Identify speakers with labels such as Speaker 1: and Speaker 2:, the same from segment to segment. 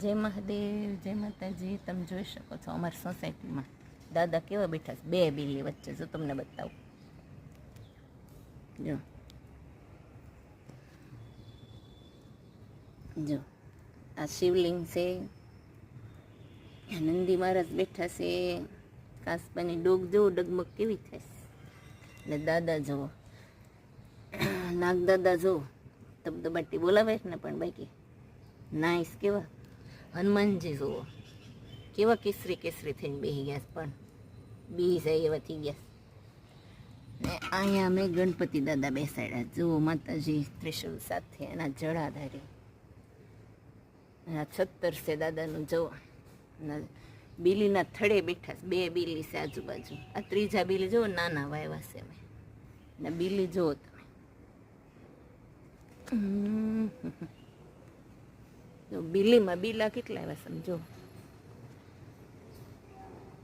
Speaker 1: જય મહાદેવ, જય માતાજી, તમે જોઈ શકો છો અમારી સોસાયટીમાં. દાદા કેવા બેઠા છે? બે બિલ્લી વચ્ચે, જો તમને બતાવું. જો. જો. આ શિવલિંગ છે. નંદી મહારાજ બેઠા છે. કાસપાની ડોગ જેવો, ડગમગ કેવી થાય એટલે દાદા જુઓ નાગ દાદા જુઓ ધબધબાટી બોલાવે છે ને પણ બાકી, નાઈસ કેવા? હનુમાનજી જુઓ. કેવા કેસરી કેસરી થઈને બેસી ગયા પણ. બી જાય એવા થઈ ગયા ને અહીંયા અમે ગણપતિ દાદા બેસાડ્યા. જુઓ માતાજી ત્રિશુલ સાથે એના જળાધારી. એના છત્તર છે દાદાનું જુઓ. બીલીના થડે બેઠા છે. બે બીલી છે આજુબાજુ. આ ત્રીજા બીલી જુઓ, નાના વાયવા છે અમે ને બીલી જુઓ તમે. જો બીલીમાં બીલા કેટલા આવ્યા સમજો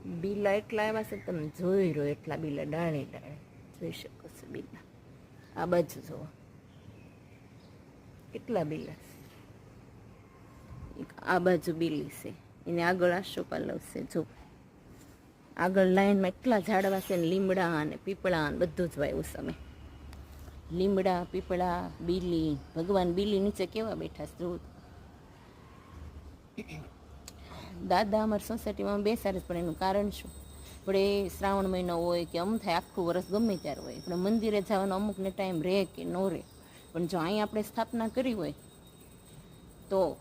Speaker 1: બીલા એટલા આવ્યા છે તમે જોઈ રહ્યો એટલા બીલા ડાળે ડાળે જોઈ શકો છો બીલા આ બાજુ જુઓ. કેટલા બીલા છે. આ બાજુ બીલી છે. એને આગળ આશોપાલવ છે જો આગળ લાઈનમાં એટલા ઝાડવા છે ને લીમડા અને પીપળા અને બધું જ વાયું અમે. લીમડા, પીપળા, બીલી, ભગવાન બીલી નીચે કેવા બેઠા છે જોવું દાદા અમારી સોસાયટીમાં બેસાડે પણ એનું કારણ શું? આપણે શ્રાવણ મહિનો હોય કે અમ થાય, આખું વર્ષ ગમે ત્યારે હોય. પણ મંદિરે જવાનો અમુકને ટાઈમ રહે કે ન રહે. પણ જો અહીં આપણે સ્થાપના કરી હોય, તો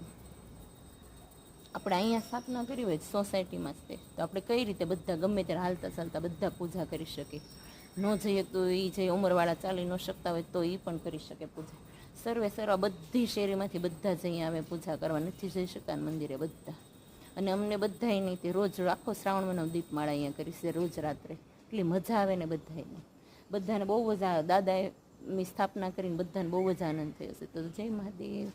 Speaker 1: આપણે અહીંયા સ્થાપના કરી હોય સોસાયટીમાં જ તે. તો આપણે કઈ રીતે બધા ગમે ત્યારે હાલતા ચાલતા બધા પૂજા કરી શકીએ? ન જઈએ તો એ જે ઉંમરવાળા ચાલી ન શકતા હોય તો એ પણ કરી શકે પૂજા. સર્વે સર્વ બધી શેરીમાંથી બધા જ અહીંયા આવે પૂજા કરવા નથી જઈ શકતા મંદિરે બધા. અને અમને બધાય નહીં તે રોજ આખો શ્રાવણ મહિનો દીપમાળા અહીંયા કરી છે, રોજ રાત્રે. એટલી મજા આવે ને બધાને બધાને બહુ જ દાદાએ સ્થાપના કરીને બધાને બહુ જ આનંદ થયો છે. તો જય મહાદેવ.